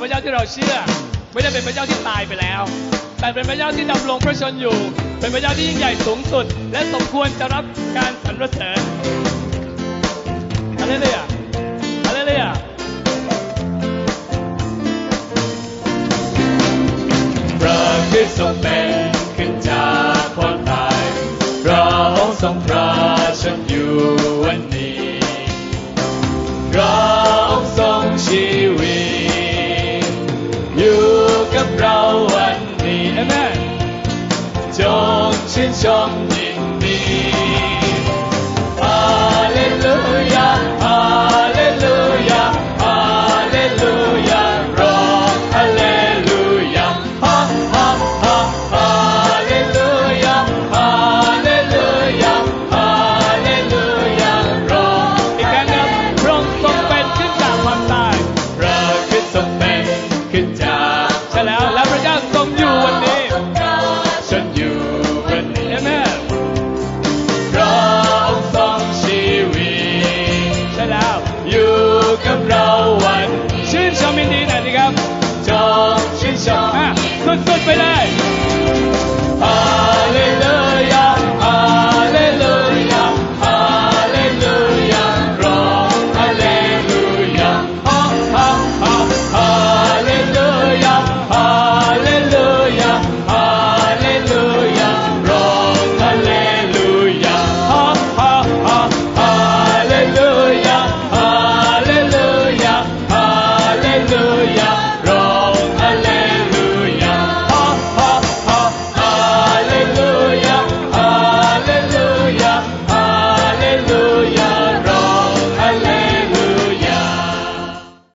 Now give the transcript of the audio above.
พระเจ้าที่เราเชื่อ ไม่ได้เป็นพระเจ้าที่ตายไปแล้ว แต่เป็นพระเจ้าที่ดำรงพระชนอยู่ เป็นพระเจ้าที่ยิ่งใหญ่สูงสุด และสมควรจะรับการสรรเสริญฮาเลลูยาฮาเลลูยาพระคริสต์ทรงเป็นขึ้นจากความตายพระองค์ทรงพระชนอยู่ กับเราวันนี้เอเมนจงชื่นชมยินดี 春分回来。